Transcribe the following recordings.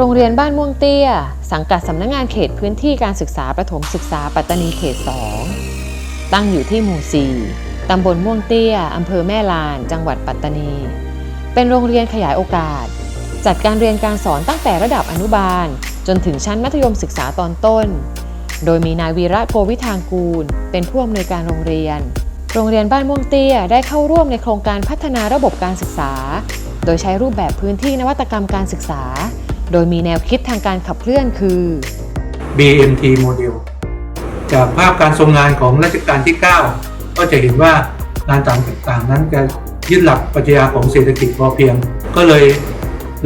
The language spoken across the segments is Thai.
โรงเรียนบ้านม่วงเตี้ย สังกัดสำนักงงานเขตพื้นที่การศึกษาประถมศึกษาปัตตานีเขต 2 ตั้งอยู่ที่หมู่4ตำบลม่วงเตี้ยอำเภอแม่ลาน จังหวัดปัตตานี เป็นโรงเรียนขยายโอกาส จัดการเรียนการสอนตั้งแต่ระดับอนุบาล จนถึงชั้นมัธยมศึกษาตอนต้น โดยมีนายวีระโกวิทางกูล เป็นผู้อำนวยการโรงเรียน โรงเรียนบ้านม่วงเตี้ยได้เข้าร่วมในโครงการพัฒนาระบบการศึกษา โดยใช้รูปแบบพื้นที่นวัตกรรมการศึกษา โดยมีแนวคิดทางการขับเคลื่อนคือ BMT โมเดลจากภาพการทรงงานของรัชกาลที่ 9 ก็จะเห็นว่างานต่างๆนั้นจะยึดหลักปรัชญาของเศรษฐกิจพอเพียง ก็เลย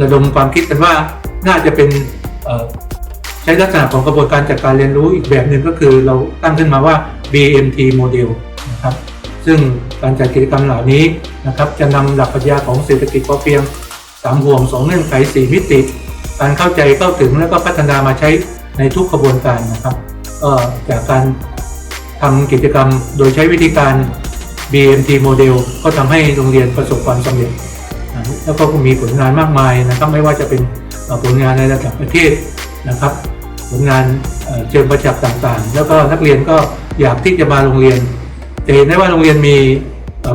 ระดมความคิดกันว่าน่าจะเป็นใช้ลักษณะของกระบวนการจัดการเรียนรู้อีกแบบหนึ่งก็คือเราตั้งขึ้นมาว่า BMT โมเดลนะครับซึ่งการจัดกิจกรรมเหล่านี้นะครับจะนำหลักปรัชญาของเศรษฐกิจพอเพียงสามห่วงสองเงื่อนไขสี่มิติ การเข้าใจเข้าถึงแล้วก็พัฒนามาใช้ในทุกกระบวนการนะครับก็จากการทำกิจกรรมโดยใช้วิธีการ BMT โมเดลก็ทำให้โรงเรียนประสบความสำเร็จ แล้วก็มีผลงานมากมายนะครับไม่ว่าจะเป็นผลงานในระดับประเทศนะครับ ผลงานเชิงประจักษ์ต่างๆ แล้วก็นักเรียนก็อยากที่จะมาโรงเรียนจะเห็นได้ว่าโรงเรียนมี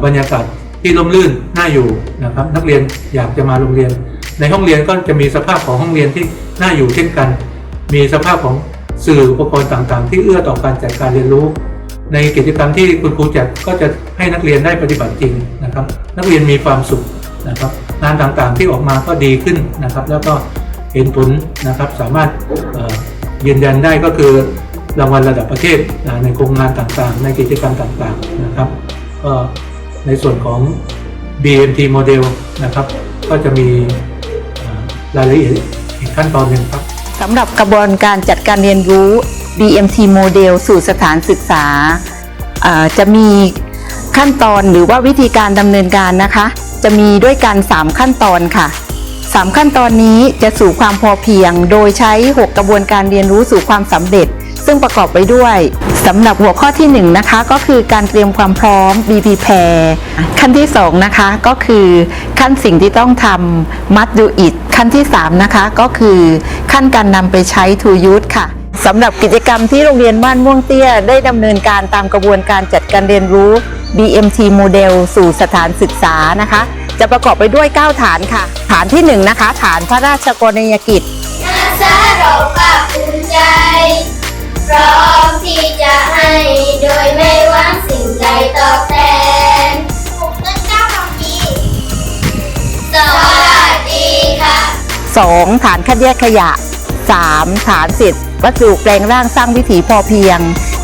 บรรยากาศที่ร่มรื่นน่าอยู่นะครับ นักเรียนอยากจะมาโรงเรียน ในห้องเรียนก็จะมีสภาพของห้องเรียนที่น่าอยู่เช่นกัน มีสภาพของสื่ออุปกรณ์ต่างๆ ที่เอื้อต่อการจัดการเรียนรู้ ในกิจกรรมที่คุณครูจัดก็จะให้นักเรียนได้ปฏิบัติจริงนะครับ นักเรียนมีความสุขนะครับงานต่างๆที่ออกมาก็ดีขึ้นนะครับ แล้วก็เห็นผลนะครับสามารถยืนยันได้ก็คือรางวัลระดับประเทศในโครงงานต่างๆ ในกิจกรรมต่างๆนะครับก็ในส่วนของ BMT โมเดลนะครับ ก็จะมี รายละเอียดอีกขั้นตอนหนึ่งครับสำหรับกระบวนการจัดการเรียนรู้ BMT โมเดลสู่สถานศึกษา จะมีขั้นตอนหรือว่าวิธีการดำเนินการนะคะ จะมีด้วยกัน 3 ขั้นตอนค่ะ 3 ขั้นตอนนี้จะสู่ความพอเพียง โดยใช้ 6 กระบวนการเรียนรู้สู่ความสำเร็จ ซึ่งประกอบไปด้วยสำหรับหัวข้อที่1นะคะก็คือการเตรียมความพร้อม BP Pair ขั้นที่2นะคะก็คือขั้นสิ่งที่ต้องทำ Must Do It ขั้นที่3นะคะก็คือขั้นการนำไปใช้ To Use ค่ะสำหรับกิจกรรมที่โรงเรียนบ้านม่วงเตี้ย ได้ดำเนินการตามกระบวนการจัดการเรียนรู้ BMT โมเดลสู่สถานศึกษานะคะ จะประกอบไปด้วย 9 ฐานค่ะ ฐานที่ 1 นะคะ ฐานพระราชกรณียกิจ พร้อมที่จะให้โดยไม่หวังสิ่งใดตอบแทนหกต้นเก้าคำดีสวัสดีค่ะ 2. ฐานคัดแยกขยะ 3. ฐานเศษวัสดุแปลงร่างสร้างวิถีพอเพียง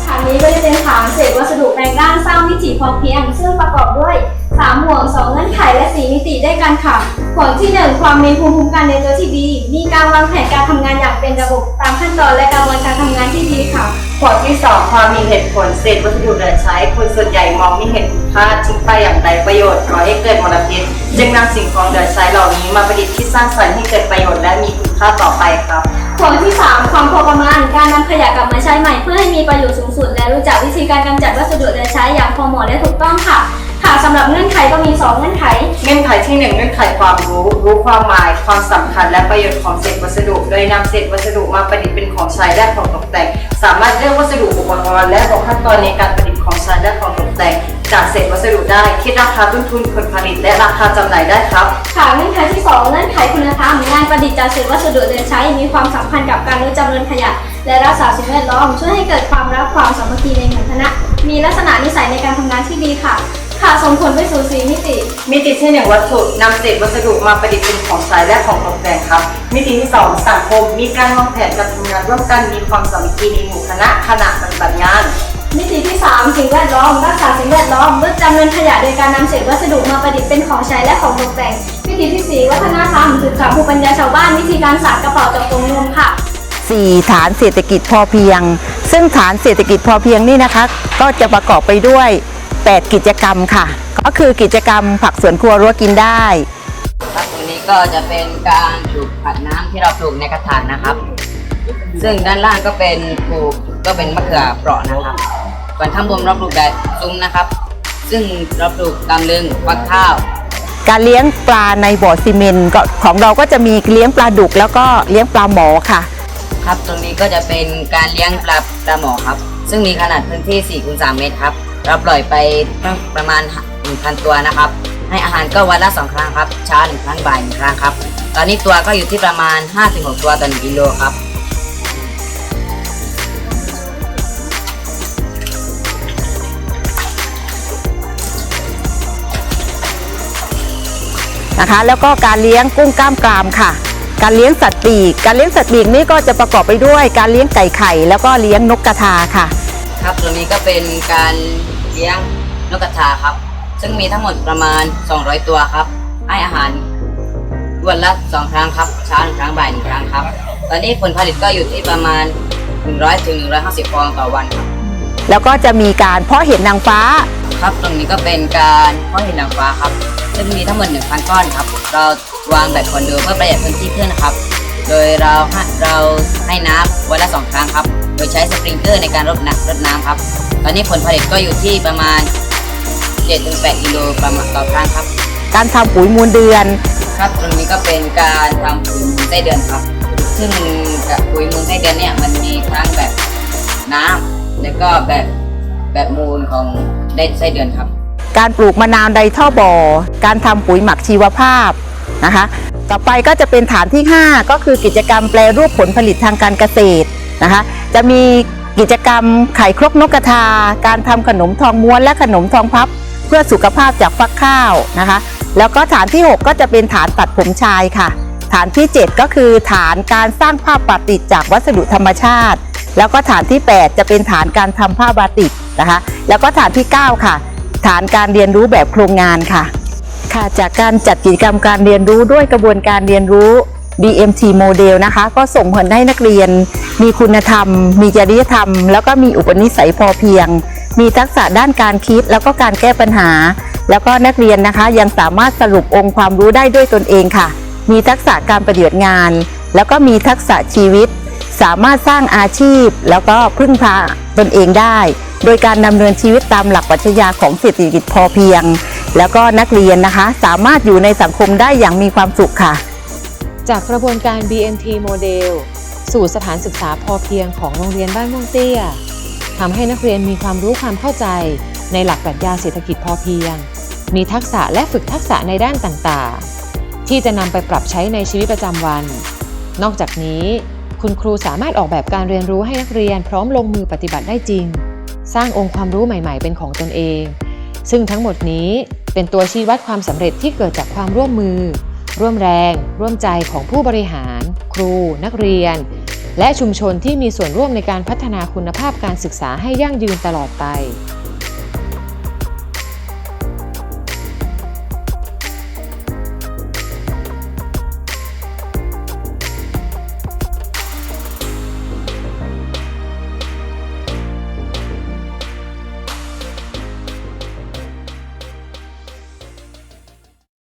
ฐานนี้ก็จะเป็นฐานเศษวัสดุแปลงร่างสร้างวิถีพอเพียง ซึ่งประกอบด้วย 3 ห่วง 2 เงื่อนไขและ 4 มิติได้กันค่ะ ห่วงที่ 1 ความมีภูมิคุ้มกันในตัวที่ดี มีการวางแผนการทำงานอย่างเป็นระบบตามขั้นตอนและกระบวนการทำงานที่ดีค่ะข้อที่ 2 ความมีเหตุผลเศษวัสดุเหลือใช้ คนส่วนใหญ่มองไม่เห็นคุณค่าทิ้งไปอย่างไรประโยชน์ก่อให้เกิดมลพิษจึงนำสิ่งของเหลือใช้เหล่านี้มาประดิษฐ์ที่สร้างสรรค์ให้เกิดประโยชน์และมีคุณค่าต่อไปครับห่วงที่ 3 ความพอประมาณการนำขยะกลับมาใช้ใหม่เพื่อให้มีประโยชน์สูงสุด และรู้จักวิธีการกำจัดวัสดุเหลือใช้อย่างพอเหมาะและถูกต้องค่ะ ค่ะสำหรับเงื่อนไขก็มี 2 เงื่อนไข เงื่อนไขที่1เงื่อนไขความรู้ รู้ความหมาย ความสำคัญ และประโยชน์ของเศษวัสดุ โดยนำเศษวัสดุมาประดิษฐ์เป็นของใช้และของตกแต่ง สามารถเลือกวัสดุอุปกรณ์และบอกขั้นตอนในการประดิษฐ์ของใช้และของตกแต่ง จากเศษวัสดุได้ คิดราคาต้นทุนผลผลิต และราคาจำหน่ายได้ครับ ค่ะเงื่อนไขที่ 2 เงื่อนไขคุณธรรมงานประดิษฐ์จากเศษวัสดุเหลือใช้มีความสำคัญกับการลดจำนวนขยะ และรักษาสิ่งแวดล้อมช่วยให้เกิดความรักความสามัคคีในหมู่คณะมีลักษณะนิสัยในการทำงานที่ดีค่ะ ค่ะส่งผลไปสู่สีมิติ มิติที่หนึ่งวัตถุนำเศษวัสดุมาประดิษฐ์เป็นของใช้และของตกแต่งครับ มิติที่สองสังคมมีการวางแผนการทำงานร่วมกันมีความสามัคคีในหมู่คณะขณะปฏิบัติงาน มิติที่3สิ่งแวดล้อมรักษาสิ่งแวดล้อมลดจำนวนขยะโดยการนำเศษวัสดุมาประดิษฐ์เป็นของใช้และของตกแต่ง มิติที่4วัฒนธรรมศึกษาภูมิปัญญาชาวบ้านวิธีการสานกระเป๋าจากตรงนมค่ะ 4 ฐานเศรษฐกิจพอเพียง ซึ่งฐานเศรษฐกิจพอเพียงนี่นะคะ ก็จะประกอบไปด้วย 8 กิจกรรมค่ะ ก็คือกิจกรรมผักสวนครัวรั้วกินได้ครับตรงนี้ก็จะเป็นการปลูกผักน้ำที่เราปลูกในกระถางนะครับ ซึ่งด้านล่างก็เป็นปลูกก็เป็นมะเขือเปราะนะครับส่วนข้างบนเราปลูกแบบซุ้มนะครับ ซึ่งเราปลูกตำลึงฟักข้าว การเลี้ยงปลาในบ่อซีเมนต์ก็ของเราก็จะมีเลี้ยงปลาดุกแล้วก็เลี้ยงปลาหมอค่ะ ครับตรงนี้ก็จะเป็นการเลี้ยงปลาปลาหมอครับ ซึ่งมีขนาดพื้นที่4คูณ3เมตรครับ เราปล่อยไปประมาณ 1,000 ตัวนะครับ ให้อาหารก็วันละ 2 ครั้งครับ เช้า1ครั้งบ่าย1ครั้งครับ ตอนนี้ตัวก็อยู่ที่ประมาณ 5-6 ตัวต่อ1กิโลครับนะคะแล้วก็การเลี้ยงกุ้งกล้ามกรามค่ะ การเลี้ยงสัตว์ปีก การเลี้ยงสัตว์ปีกนี่ก็จะประกอบไปด้วย การเลี้ยงไก่ไข่ แล้วก็เลี้ยงนกกระทาค่ะ ครับตรงนี้ก็เป็นการ เลี้ยงนกกระทาครับ ซึ่งมีทั้งหมดประมาณ 200 ตัวครับ ให้อาหารวันละ2ครั้งครับเช้าหนึ่งครั้งบ่ายหนึ่งครั้งครับ ตอนนี้ผลผลิตก็อยู่ที่ประมาณ 100ถึง150ฟองต่อวันครับ แล้วก็จะมีการเพาะเห็ดนางฟ้า ครับตรงนี้ก็เป็นการเพาะเห็ดนางฟ้าครับ ซึ่งมีทั้งหมด1,000ก้อนครับ เราวางแบบคอนโดเพื่อประหยัดพื้นที่ขึ้นนะครับ โดยเราให้เราให้น้ำวันละ2ครั้งครับ โดยใช้สปริงเกอร์ในการรดน้ำรดน้ำครับ ตอนนี้ผลผลิตก็อยู่ที่ประมาณ7-8กิโลประมาณต่อครั้งครับ การทำปุ๋ยมูลเดือน ครับตรงนี้ก็เป็นการทำปุ๋ยมูลไส้เดือนครับ ซึ่งกับปุ๋ยมูลไส้เดือนเนี่ยมันมีทั้งแบบน้ำแล้วก็แบบแบบมูลของได้ไส้เดือนครับ การปลูกมะนาวในท่อบ่อ การทำปุ๋ยหมักชีวภาพนะคะ ต่อไปก็จะเป็นฐานที่ 5 ก็คือกิจกรรมแปรรูปผลผลิตทางการเกษตรนะคะ จะมี กิจกรรมไข่ครกนกกระทา การทำขนมทองม้วนและขนมทองพับ เพื่อสุขภาพจากฟักข้าวนะคะ แล้วก็ฐานที่ 6 ก็จะเป็นฐานตัดผมชายค่ะ ฐานที่ 7 ก็คือฐานการสร้างผ้าปาติกจากวัสดุธรรมชาติ แล้วก็ฐานที่ 8 จะเป็นฐานการทำผ้าบาติกนะคะ แล้วก็ฐานที่ 9 ค่ะ ฐานการเรียนรู้แบบโครงงานค่ะ ค่ะจากการจัดกิจกรรมการเรียนรู้ด้วยกระบวนการเรียนรู้ DMT โมเดลนะคะ ก็ส่งผลให้นักเรียน มีคุณธรรม มีจริยธรรม แล้วก็มีอุปนิสัยพอเพียง มีทักษะด้านการคิด แล้วก็การแก้ปัญหา แล้วก็นักเรียนนะคะยังสามารถสรุปองค์ความรู้ได้ด้วยตนเองค่ะ มีทักษะการปฏิบัติงาน แล้วก็มีทักษะชีวิต สามารถสร้างอาชีพ แล้วก็พึ่งพาตนเองได้ โดยการดำเนินชีวิตตามหลักปรัชญาของเศรษฐกิจพอเพียง แล้วก็นักเรียนนะคะ สามารถอยู่ในสังคมได้อย่างมีความสุขค่ะ จากกระบวนการ BMT โมเดล สู่สถานศึกษาพอเพียงของโรงเรียนบ้านม่วงเตี้ยทำให้นักเรียนมีความรู้ความเข้าใจในหลักปรัชญาเศรษฐกิจพอเพียง มีทักษะและฝึกทักษะในด้านต่างๆ ที่จะนำไปปรับใช้ในชีวิตประจำวัน นอกจากนี้ คุณครูสามารถออกแบบการเรียนรู้ให้นักเรียนพร้อมลงมือปฏิบัติได้จริง สร้างองค์ความรู้ใหม่ ๆ เป็นของตนเอง ซึ่งทั้งหมดนี้เป็นตัวชี้วัดความสำเร็จที่เกิดจากความร่วมมือ ร่วมแรง ร่วมใจของผู้บริหาร ครู นักเรียน และชุมชนที่มีส่วนร่วมในการพัฒนาคุณภาพการศึกษาให้ยั่งยืนตลอดไป